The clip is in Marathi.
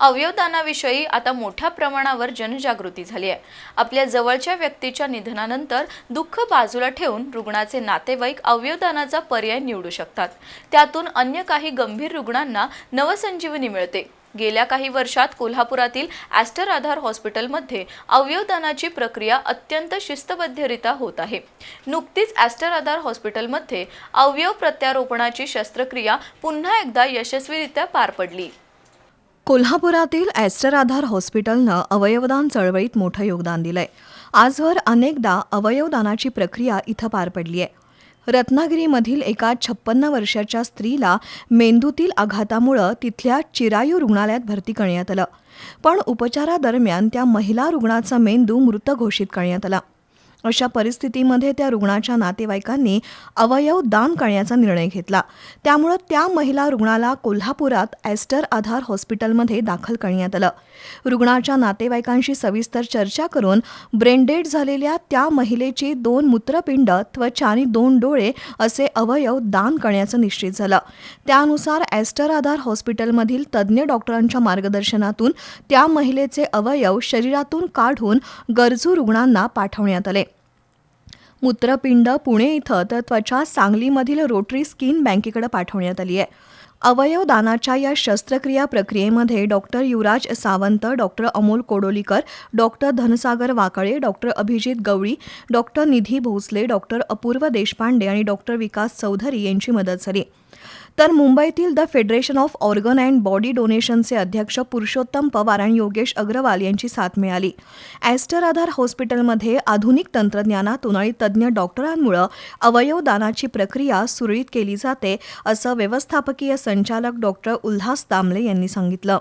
अवयवदानाविषयी आता मोठ्या प्रमाणावर जनजागृती झाली आहे. आपल्या जवळच्या व्यक्तीच्या निधनानंतर दुःख बाजूला ठेवून रुग्णाचे नातेवाईक अवयवदानाचा पर्याय निवडू शकतात. त्यातून अन्य काही गंभीर रुग्णांना नवसंजीवनी मिळते. गेल्या काही वर्षात कोल्हापुरातील ॲस्टर आधार हॉस्पिटलमध्ये अवयवदानाची प्रक्रिया अत्यंत शिस्तबद्धरित्या होत आहे. नुकतीच ॲस्टर आधार हॉस्पिटलमध्ये अवयव प्रत्यारोपणाची शस्त्रक्रिया पुन्हा एकदा यशस्वीरित्या पार पडली. कोल्हापुरातील ॲस्टर आधार हॉस्पिटलनं अवयवदान चळवळीत मोठं योगदान दिलंय. आजवर अनेकदा अवयवदानाची प्रक्रिया इथं पार पडली आहे रत्नागिरीमधील एका छप्पन्न वर्षाच्या स्त्रीला मेंदूतील आघातामुळं तिथल्या चिरायू रुग्णालयात भरती करण्यात आलं. पण उपचारादरम्यान त्या महिला रुग्णाचा मेंदू मृत घोषित करण्यात आला. अशा परिस्थितीमध्ये त्या रुग्णाच्या नातेवाईकांनी अवयव दान करण्याचा निर्णय घेतला. त्यामुळं त्या महिला रुग्णाला कोल्हापुरात ॲस्टर आधार हॉस्पिटलमध्ये दाखल करण्यात आलं. रुग्णाच्या नातेवाईकांशी सविस्तर चर्चा करून ब्रेनडेड झालेल्या त्या महिलेची दोन मूत्रपिंड त्वचा आणि दोन डोळे असे अवयव दान करण्याचं निश्चित झालं. त्यानुसार ॲस्टर आधार हॉस्पिटलमधील तज्ज्ञ डॉक्टरांच्या मार्गदर्शनातून त्या महिलेचे अवयव शरीरातून काढून गरजू रुग्णांना पाठवण्यात आले. मूत्रपिंड पुणे इथं तर त्वचा सांगलीमधील रोटरी स्किन बँकेकडे पाठवण्यात आली आहे. अवयव दानाच्या या शस्त्रक्रिया प्रक्रियेमध्ये doctor Yuvraj Sawant doctor Amol Kodolikar doctor Dhansagar Wakale doctor Abhijit Gawali doctor Nidhi Bhosale doctor Apurva Deshpande आणि डॉक्टर विकास चौधरी यांची मदत झाली. तर मुंबईतील the federation of organ and body डोनेशनचे अध्यक्ष पुरुषोत्तम पवार आणि योगेश अग्रवाल यांची साथ मिळाली. ॲस्टर आधार हॉस्पिटलमध्ये आधुनिक तंत्रज्ञानातून आणि तज्ज्ञ डॉक्टरांमुळं अवयवदानाची प्रक्रिया सुरळीत केली जाते असं व्यवस्थापकीय संचालक डॉक्टर उल्हास दामले यांनी सांगितलं.